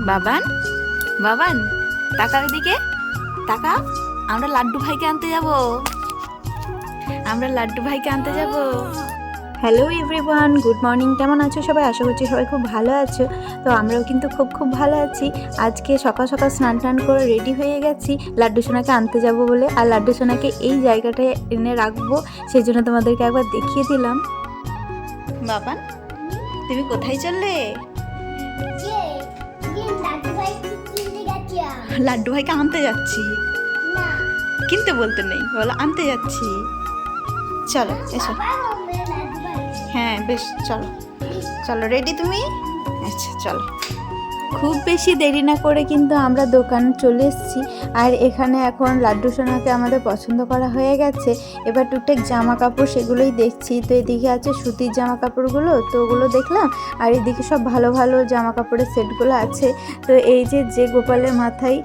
বাবান? বাবান টাকা দিকে টাকা আমরা লাড্ডু ভাইকে আনতে যাব। আমরা লাড্ডু ভাইকে আনতে যাব। হ্যালো এভরিওয়ান গুড মর্নিং কেমন আছো সবাই? আশা করছি সবাই খুব ভালো আছো। তো আমরাও কিন্তু খুব খুব ভালো আছি। আজকে সকাল সকাল স্নান টান করে রেডি হয়ে গেছি। লাড্ডু সোনাকে আনতে যাব বলে। আর লাড্ডু সোনাকে এই জায়গাটায় এনে রাখব। সেই জন্য তোমাদেরকে একবার দেখিয়ে দিলাম। বাবান তুমি কোথায় চললে? লাড্ডু ভাইকে আনতে যাচ্ছি। কিনতে বলতে নেই, বলো আনতে যাচ্ছি। চলো, এসো। হ্যাঁ বেশ, চলো। চলো রেডি তুমি? আচ্ছা চলো। খুব বেশি দেরি না করে কিন্তু আমরা দোকানে চলে এসেছি। আর এখানে এখন লাড্ডু সোনাকে আমাদের পছন্দ করা হয়ে গেছে। এবার টুকটাক জামা কাপড় সেগুলোই দেখছি। তো এদিকে আছে সুতির জামা কাপড়গুলো তো ওগুলো দেখলাম। আর এদিকে সব ভালো ভালো জামা কাপড়ের সেটগুলো আছে। তো এই যে যে গোপালের মাথায়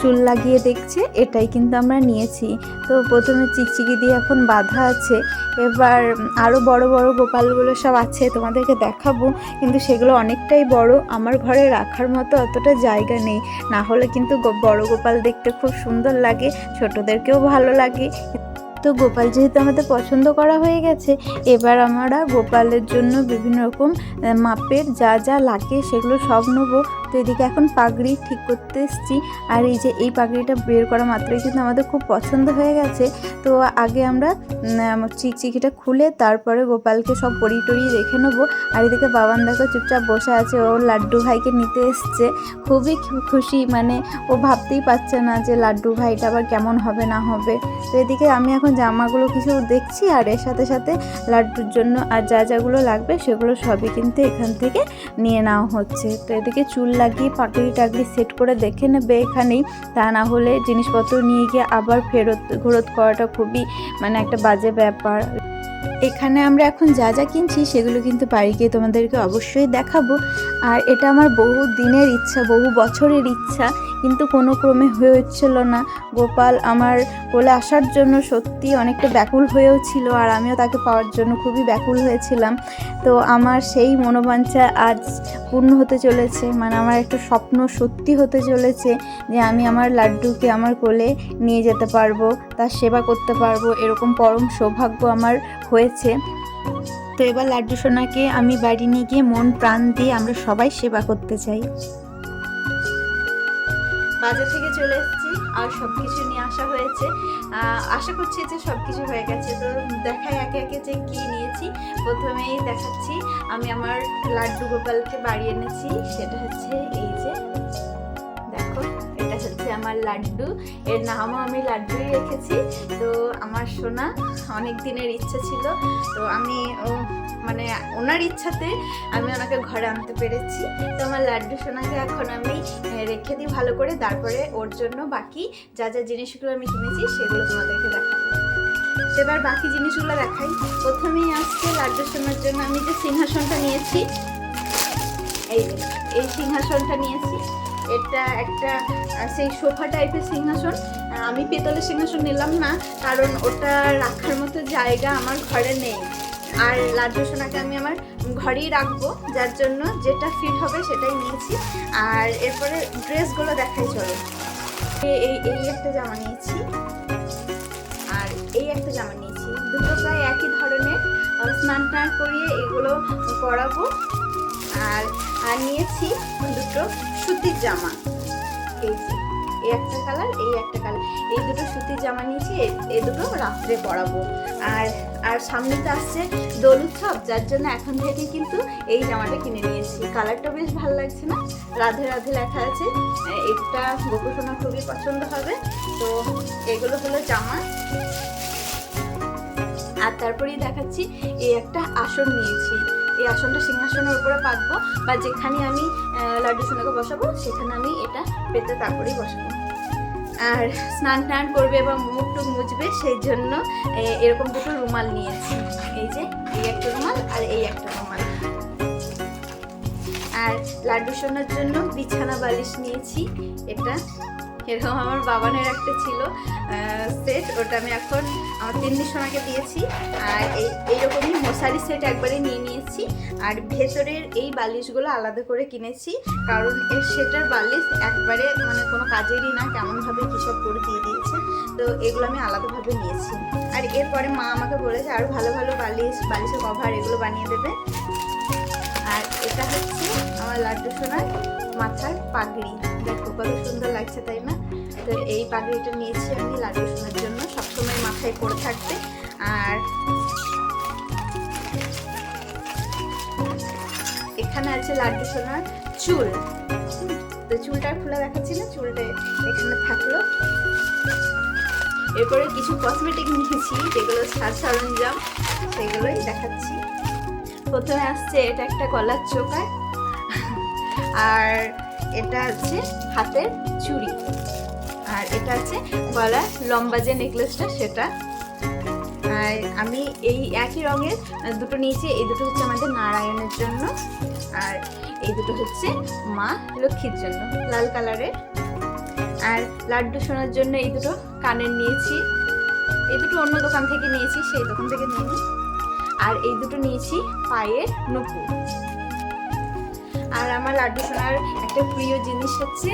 চুল লাগিয়ে দেখছে, এটাই কিন্তু আমরা নিয়েছি। তো প্রথমে চিকচিকি দিয়ে এখন বাঁধা আছে। এবার আরও বড় বড় গোপালগুলো সব আছে, তোমাদেরকে দেখাবো। কিন্তু সেগুলো অনেকটাই বড়। আমার ঘরে রাখার মতো অতটা জায়গা নেই। না হলে কিন্তু বড় গোপাল দেখতে খুব সুন্দর লাগে, ছোটদেরকেও ভালো লাগে। তো গোপাল যেহেতু আমাদের পছন্দ করা হয়ে গেছে, এবার আমরা গোপালের জন্য বিভিন্ন রকম মাপের যা যা লাগে সেগুলো সব নেব। তো এদিকে এখন পাগড়ি ঠিক করতে এসেছি। আর এই যে এই পাগড়িটা বের করা মাত্রই কিন্তু আমাদের খুব পছন্দ হয়ে গেছে। তো আগে আমরা চিকচিকিটা খুলে তারপরে গোপালকে সব পরিয়ে টরিয়ে রেখে নেব। আর এদিকে বাবান দেখো চুপচাপ বসে আছে, ও লাড্ডু ভাইকে নিতে এসছে। খুবই খুশি মানে ও ভাবতেই পারছে না যে লাড্ডু ভাইটা আবার কেমন হবে, না হবে। তো এদিকে আমি এখন জামাগুলো কিছু দেখছি আর এর সাথে সাথে লাড্ডুর জন্য আর যা যাগুলো লাগবে সেগুলো সবই কিন্তু এখান থেকে নিয়ে নেওয়া হচ্ছে। তো এদিকে চুল লাগিয়ে পাগড়ি টাগড়ি সেট করে দেখে নেবে এখানেই। তা না হলে জিনিসপত্র নিয়ে গিয়ে আবার ফেরত, ঘুরত করাটা খুবই মানে একটা বাজে ব্যাপার। এখানে আমরা এখন যা যা কিনছি সেগুলো কিন্তু বাড়ি গিয়ে তোমাদেরকে অবশ্যই দেখাবো। আর এটা আমার বহু দিনের ইচ্ছা, বহু বছরের ইচ্ছা, কিন্তু কোনো ক্রমে হয়ে হচ্ছিল না। গোপাল আমার কোলে আসার জন্য সত্যি অনেকটা ব্যাকুল হয়েও ছিল আর আমিও তাকে পাওয়ার জন্য খুবই ব্যাকুল হয়েছিলাম। তো আমার সেই মনোবাঞ্ছা আজ পূর্ণ হতে চলেছে। মানে আমার একটা স্বপ্ন সত্যি হতে চলেছে যে আমি আমার লাড্ডুকে আমার কোলে নিয়ে যেতে পারব, তার সেবা করতে পারব, এরকম পরম সৌভাগ্য আমার হয়েছে। তো এবার লাড্ডু সোনাকে আমি বাড়ি নিয়ে গিয়ে মন প্রাণ দিয়ে আমরা সবাই সেবা করতে চাই। বাজার থেকে চলে এসেছি, আর সব কিছু নিয়ে আসা হয়েছে। আশা করছি যে সব কিছু হয়ে গেছে। তো দেখাই একে একে যে কী নিয়েছি। প্রথমেই দেখাচ্ছি, আমি আমার লাড্ডু গোপালকে বাড়ি এনেছি। সেটা হচ্ছে এই যে আমার লাড্ডু। এর নামও আমি লাড্ডুই রেখেছি। তো আমার সোনা অনেক দিনের ইচ্ছা ছিল। তো আমি মানে ওনার ইচ্ছাতে আমি ওনাকে ঘরে আনতে পেরেছি। তো আমার লাড্ডু সোনাকে এখন আমি রেখে দিই ভালো করে। তারপরে ওর জন্য বাকি যা যা জিনিসগুলো আমি কিনেছি সেগুলো তোমাদেরকে দেখাবো। এবার বাকি জিনিসগুলো দেখাই। প্রথমেই আসছে লাড্ডু সোনার জন্য আমি যে সিংহাসনটা নিয়েছি। এই এই সিংহাসনটা নিয়েছি। এটা একটা সেই সোফা টাইপের সিংহাসন। আমি পেতলের সিংহাসন নিলাম না, কারণ ওটা রাখার মতো জায়গা আমার ঘরে নেই। আর লাড্ডু সোনাকে আমি আমার ঘরেই রাখব, যার জন্য যেটা ফিট হবে সেটাই নিয়েছি। আর এরপরে ড্রেসগুলো দেখাই, চলো। এই এই একটা জামা নিয়েছি। আর এই একটা জামা নিয়েছি। দুটো প্রায় একই ধরনের। স্নান টান করিয়ে এগুলো পরাবো। আর আর নিয়েছি দুটো সুতির জামা। এই এই একটা কালার এই একটা কালার এই দুটো সুতির জামা নিয়েছি এই- দুটো রাত্রে পরাবো। আর আর সামনে তো আসছে দোল উৎসব, যার জন্য এখন থেকে কিন্তু এই জামাটা কিনে নিয়েছি। কালারটা বেশ ভালো লাগছে না? রাধে রাধে লেখা আছে। এটা গোপসোনা খুবই পছন্দ হবে। তো এগুলো হলো জামা। আর তারপরেই দেখাচ্ছি, এই একটা আসন নিয়েছি। এই আসনটা সিংহাসনের উপরে পাতবো বা যেখানে আমি লাড্ডু সোনাকে বসাবো, সেখানে আমি এটা পেতে তারপরেই বসাবো। আর স্নান টান করবে বা মুখ টুক মুছবে সেই জন্য এরকম দুটো রুমাল নিয়েছি। এই যে, এই একটা রুমাল আর এই একটা রুমাল। আর লাড্ডু সোনার জন্য বিছানা বালিশ নিয়েছি। এটা এরকম আমার বাবানের একটা ছিল সেট ওটা আমি এখন আমার তিন্নি সোনাকে দিয়েছি। আর এই, এইরকমই মশারি সেট একবারে নিয়ে নিয়েছি। আর ভেতরের এই বালিশগুলো আলাদা করে কিনেছি, কারণ এর সেটার বালিশ একবারে মানে কোনো কাজেরই না, কেমনভাবে কী করে দিয়ে দিয়েছে। তো এগুলো আমি আলাদাভাবে নিয়েছি। আর এরপরে মা আমাকে বলেছে আরও ভালো ভালো বালিশ, বালিশের কভার এগুলো বানিয়ে দেবে। আর এটা হচ্ছে আমার লাড্ডু সোনার মাথার পাগড়ি। দেখো কত সুন্দর লাগছে, তাই না? তো এই পাগড়িটা নিয়েছি আমি লাড্ডু সোনার জন্য। সবসময় মাথায় পরে থাকতে আর এখানে আছে লাড্ডু সোনার চুল। তো চুলটা খোলা দেখাচ্ছি না, চুলটা এখানে থাকল। এরপরে কিছু কসমেটিক নিয়েছি, যেগুলো সাজ সরঞ্জাম, সেগুলোই দেখাচ্ছি। প্রথমে আসছে এটা একটা গলার চোকার। আর এটা আছে হাতের চুড়ি। আর এটা আছে গলার লম্বা যে নেকলেসটা সেটা। আর আমি এই একই রঙের দুটো নিয়েছি, এই দুটো হচ্ছে আমাদের নারায়ণের জন্য, আর এই দুটো হচ্ছে মা লক্ষ্মীর জন্য, লাল কালারের। আর লাড্ডু শোনার জন্য এই দুটো কানের নিয়েছি, এই দুটো অন্য দোকান থেকে নিয়েছি, সেই দোকান থেকে নিয়ে আর এই দুটো নিয়েছি পায়ের নপুর আর আমার লাড্ডু সোনার একটা প্রিয় জিনিস হচ্ছে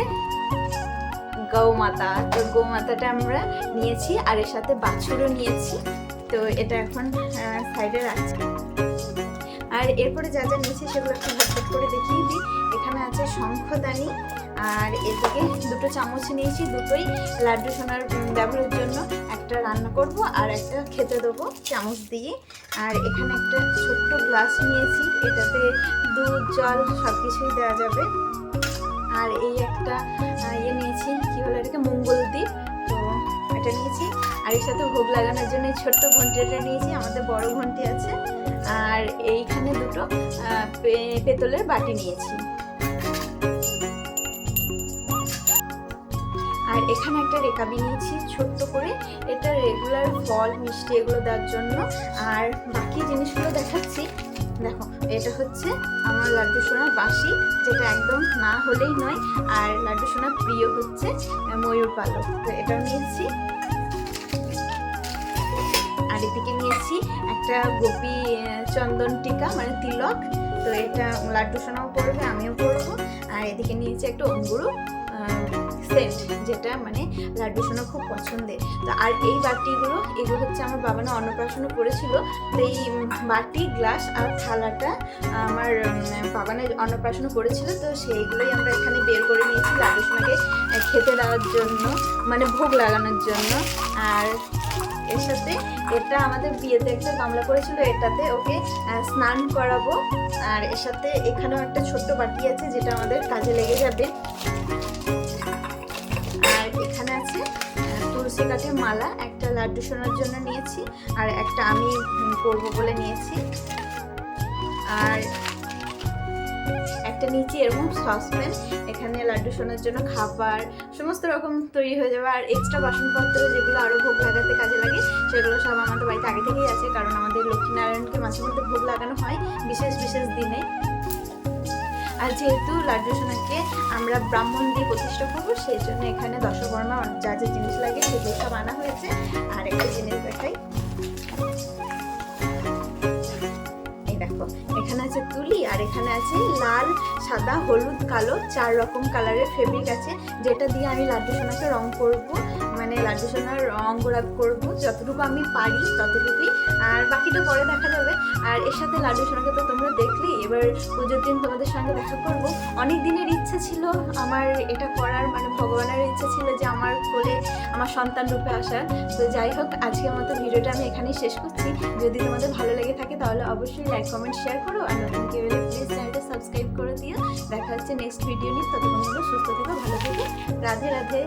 গৌমাতা তো গৌমাতাটা আমরা নিয়েছি, আর এর সাথে বাছুরও নিয়েছি। তো এটা এখন সাইডে রাখছি। আর এরপরে যা যা নিয়েছি সেগুলো একটু ঝটপট করে দেখিয়ে দিই। এখানে আছে শঙ্খদানি, আর এদিকে দুটো চামচ নিয়েছি, দুটোই লাড্ডু সোনার ব্যবহারের জন্য। একটা রান্না করব আর একটা খেতে দেবো চামচ দিয়ে। আর এখানে একটা ছোট্ট গ্লাস নিয়েছি, এটাতে দুধ, জল সব কিছুই দেওয়া যাবে। আর এই একটা ইয়ে নিয়েছি, কি বলে এটাকে মঙ্গল দ্বীপ। তো এটা নিয়েছি। আর এর সাথে ভোগ লাগানোর জন্য এই ছোট্ট ঘন্টিটা নিয়েছি, আমাদের বড় ঘন্টি আছে। আর এইখানে দুটো পেতলের বাটি নিয়েছি। আর এখানে একটা রেকাবি নিয়েছি, ছোট্ট করে। এটা রেগুলার ফল, মিষ্টি এগুলো দেওয়ার জন্য। আর বাকি জিনিসগুলো দেখাচ্ছি। দেখো, এটা হচ্ছে আমার লাড্ডু সোনার বাঁশি, যেটা একদম না হলেই নয়। আর লাড্ডু সোনার প্রিয় হচ্ছে ময়ূর পালক। তো এটাও নিয়েছি। আর এদিকে নিয়েছি একটা গোপী চন্দন টিকা মানে তিলক। তো এটা লাড্ডু সোনাও পরবে আমিও পরবো আর এদিকে নিয়েছি একটা অঙ্গুরু সেন্ট যেটা মানে লাড্ডু সোনা খুব পছন্দের। তো আর এই বাটিগুলো এগুলো হচ্ছে আমার বাবা না অন্নপ্রাশনও করেছিল। তো এই বাটি গ্লাস আর থালাটা আমার উম, বাবানের অন্নপ্রাশনও করেছিল। তো সেইগুলোই আমরা এখানে বের করে নিয়েছি লাড্ডু খেতে দেওয়ার জন্য মানে ভোগ লাগানোর জন্য। আর এর সাথে এটা আমাদের বিয়েতে একটা গামলা করেছিল এটাতে ওকে স্নান করাবো। আর এর সাথে এখানেও একটা ছোট্ট বাটি আছে যেটা আমাদের কাজে লেগে যাবে। তুলসী কাঠের মালা, একটা লাড্ডু সোনার জন্য নিয়েছি, আর একটা আমি পরবো বলে নিয়েছি। আর একটা নিচে এরকম সসপ্যান, এখানে লাড্ডু সোনার জন্য খাবার, সমস্ত রকম তৈরি হয়ে যাবে। আর এক্সট্রা বাসনপত্র যেগুলো আরও ভোগ লাগাতে কাজে লাগে, সেগুলো সব আমাদের বাড়িতে আগে থেকেই আছে, কারণ আমাদের লক্ষ্মীনারায়ণকে মাঝে মধ্যে ভোগ লাগানো হয়, বিশেষ বিশেষ দিনে। আর যেহেতু লাড্ডু সোনাকে আমরা ব্রাহ্মণ দিয়ে প্রতিষ্ঠা করব, সেই জন্য এখানে দশকর্মা যা যা জিনিস লাগে সেগুলো সব আনা হয়েছে। আর একটা জিনিস দেখাই। এখানে আছে তুলি আর এখানে আছে লাল, সাদা, হলুদ, কালো, চার রকম কালারের ফেব্রিক আছে, যেটা দিয়ে আমি লাড্ডু সোনাকে রং করব। মানে লাড্ডু সোনার রং গোলাপ করব। যতটুকু আমি পারি, ততটুকুই। আর বাকিটা পরে দেখা যাবে। আর এর সাথে লাড্ডু সোনাকে তো তোমরা দেখলেই এবার পুজোর দিন তোমাদের সঙ্গে দেখা করব। অনেক দিনের ইচ্ছে ছিল আমার এটা করার মানে ভগবানের ইচ্ছে ছিল যে আমার কোলে আমার সন্তান রূপে আসার তো যাই হোক, আজকের মতো ভিডিওটা আমি এখানেই শেষ করছি। যদি তোমাদের ভালো লেগে থাকে তাহলে অবশ্যই লাইক কমেন্ট শেয়ার করো। আর নতুন কেউ প্লিজ চ্যানেলটা সাবস্ক্রাইব করে দিও। দেখা হচ্ছে নেক্সট ভিডিও নিয়ে। ততক্ষণ সুস্থ থেকো, ভালো থেকো। রাধে রাধে।